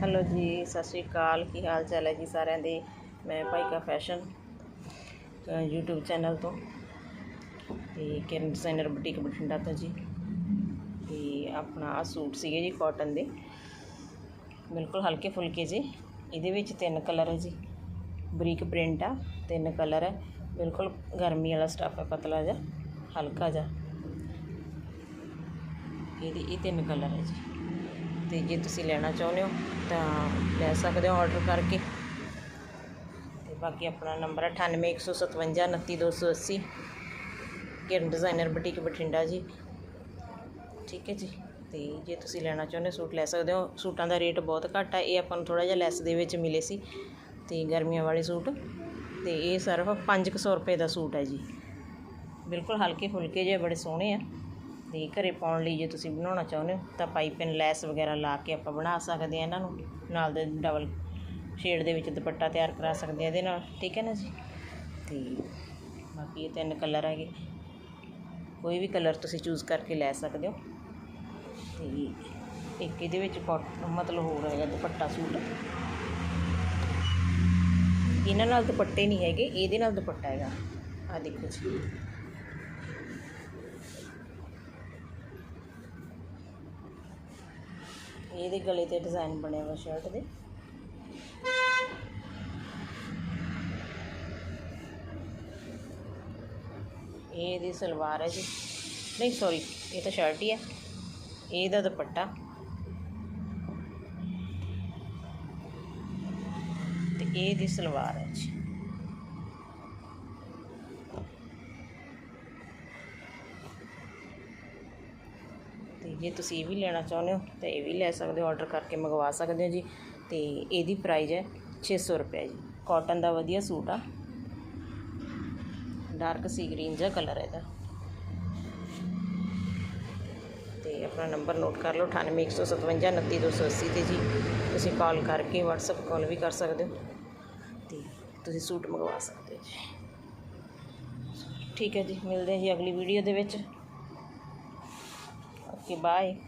Hello ਜੀ ਸਤਿ ਸ਼੍ਰੀ ਅਕਾਲ। ਕੀ ਹਾਲ ਚਾਲ ਹੈ ਜੀ ਸਾਰਿਆਂ ਦੇ? ਮੈਂ Bhaika fashion uh, YouTube channel ਤੋਂ। ਤੇ ਕਿਰਨ ਡਿਜ਼ਾਈਨਰ ਬੁਟੀਕ ਬਠਿੰਡਾ ਤੋਂ ਜੀ। ਤੇ ਆਪਣਾ ਆਹ ਸੂਟ ਸੀਗੇ ਜੀ ਕਾਟਨ ਦੇ। ਬਿਲਕੁਲ ਹਲਕੇ ਫੁਲਕੇ ਜੀ। ਇਹਦੇ ਵਿੱਚ ਤਿੰਨ ਕਲਰ ਹੈ ਜੀ। ਬਰੀਕ ਪ੍ਰਿੰਟ ਆ ਤਿੰਨ ਕਲਰ ਹੈ। ਬਿਲਕੁਲ ਗਰਮੀ ਵਾਲਾ ਸਟੱਫ ਹੈ ਪਤਲਾ ਜਿਹਾ ਹਲਕਾ ਜਿਹਾ। ਇਹਦੇ ਇਹ ਤਿੰਨ ਕਲਰ ਹੈ ਜੀ। ਤੇ ਜੇ ਤੁਸੀਂ ਲੈਣਾ ਚਾਹੁੰਦੇ ਹੋ ਤਾਂ ਲੈ ਸਕਦੇ ਹੋ ਆਰਡਰ ਕਰਕੇ। ਤੇ ਬਾਕੀ ਆਪਣਾ number 9815799280 Kiran designer boutique Bathinda ji. ਠੀਕ ਹੈ ਜੀ। ਤੇ ਜੇ ਤੁਸੀਂ ਲੈਣਾ ਚਾਹੁੰਦੇ ਹੋ ਸੂਟ ਲੈ ਸਕਦੇ ਹੋ। ਸੂਟਾਂ ਦਾ ਰੇਟ ਬਹੁਤ ਘੱਟ ਆ। ਇਹ ਆਪਾਂ ਨੂੰ ਥੋੜਾ ਜਿਹਾ ਲੈਸ ਦੇ ਵਿੱਚ ਮਿਲੇ ਸੀ। ਤੇ ਗਰਮੀਆਂ ਵਾਲੇ ਸੂਟ। ਤੇ ਇਹ ਸਿਰਫ 500 ਰੁਪਏ ਦਾ ਸੂਟ ਹੈ ਜੀ। ਬਿਲਕੁਲ ਹਲਕੇ ਫੁਲਕੇ ਜਿਹੇ ਬੜੇ ਸੋਹਣੇ ਆ। ਤੇ ਘਰੇ ਪਾਉਣ ਲਈ ਜੇ ਤੁਸੀਂ ਬਣਾਉਣਾ ਚਾਹੁੰਦੇ ਹੋ, ਤਾਂ ਪਾਈਪਿੰਗ ਲੈਸ ਵਗੈਰਾ ਲਾ ਕੇ ਆਪਾਂ ਬਣਾ ਸਕਦੇ ਆ ਇਹਨਾਂ ਨੂੰ। ਨਾਲ ਦੇ ਡਬਲ ਸ਼ੇਡ ਦੇ ਵਿੱਚ ਦੁਪੱਟਾ ਤਿਆਰ ਕਰਾ ਸਕਦੇ ਆ ਇਹਦੇ ਨਾਲ, ਠੀਕ ਹੈ ਨਾ ਜੀ? ਤੇ ਬਾਕੀ ਇਹ ਤਿੰਨ ਕਲਰ ਹੈਗੇ। ਕੋਈ ਵੀ ਕਲਰ ਤੁਸੀਂ ਚੂਜ਼ ਕਰਕੇ ਲੈ ਸਕਦੇ ਹੋ। ਤੇ ਇੱਕ ਇਹਦੇ ਵਿੱਚ ਕੋਟ- ਮਤਲਬ ਹੋਰ ਹੈਗਾ ਦੁਪੱਟਾ ਸੂਟ। ਇਹਨਾਂ ਨਾਲ ਦੁਪੱਟੇ ਨਹੀਂ ਹੈਗੇ, ਇਹਦੇ ਨਾਲ ਦੁਪੱਟਾ ਹੈਗਾ। ਆ ਦੇਖੋ ਜੀ। ਇਹਦੇ ਗਲੇ ਤੇ ਡਿਜ਼ਾਈਨ ਬਣਿਆ ਵਾ ਸ਼ਰਟ ਦੇ। ਇਹ ਇਹਦੀ ਸਲਵਾਰ ਹੈ ਜੀ। ਨਹੀਂ ਸੌਰੀ ਇਹ ਤਾਂ ਸ਼ਰਟ ਹੀ ਹੈ। ਇਹਦਾ ਦੁਪੱਟਾ। ਤੇ ਇਹ ਇਹਦੀ ਸਲਵਾਰ ਹੈ ਜੀ। ਜੇ, ਤੁਸੀਂ ਇਹ ਵੀ ਲੈਣਾ ਚਾਹੁੰਦੇ ਹੋ ਤਾਂ ਇਹ ਵੀ ਲੈ ਸਕਦੇ ਹੋ ਆਰਡਰ ਕਰਕੇ ਮੰਗਵਾ ਸਕਦੇ ਹੋ ਜੀ। ਤੇ ਇਹਦੀ ਪ੍ਰਾਈਸ ਹੈ 600 ਰੁਪਏ ਜੀ। ਕਾਟਨ ਦਾ ਵਧੀਆ ਸੂਟ ਆ। ਡਾਰਕ ਸੀ ਗ੍ਰੀਨ ਜਿਹਾ ਕਲਰ ਹੈ ਇਹਦਾ। ਤੇ ਆਪਣਾ ਨੰਬਰ ਨੋਟ ਕਰ ਲਓ 9815799280 ਤੇ ਜੀ। ਤੁਸੀਂ ਕਾਲ ਕਰਕੇ WhatsApp ਕਾਲ ਵੀ ਕਰ ਸਕਦੇ ਹੋ ਤੇ ਤੁਸੀਂ ਸੂਟ ਮੰਗਵਾ ਸਕਦੇ ਹੋ ਜੀ। ਠੀਕ ਹੈ ਜੀ, ਮਿਲਦੇ ਹਾਂ ਜੀ ਅਗਲੀ ਵੀਡੀਓ ਦੇ ਵਿੱਚ। Okay, bye.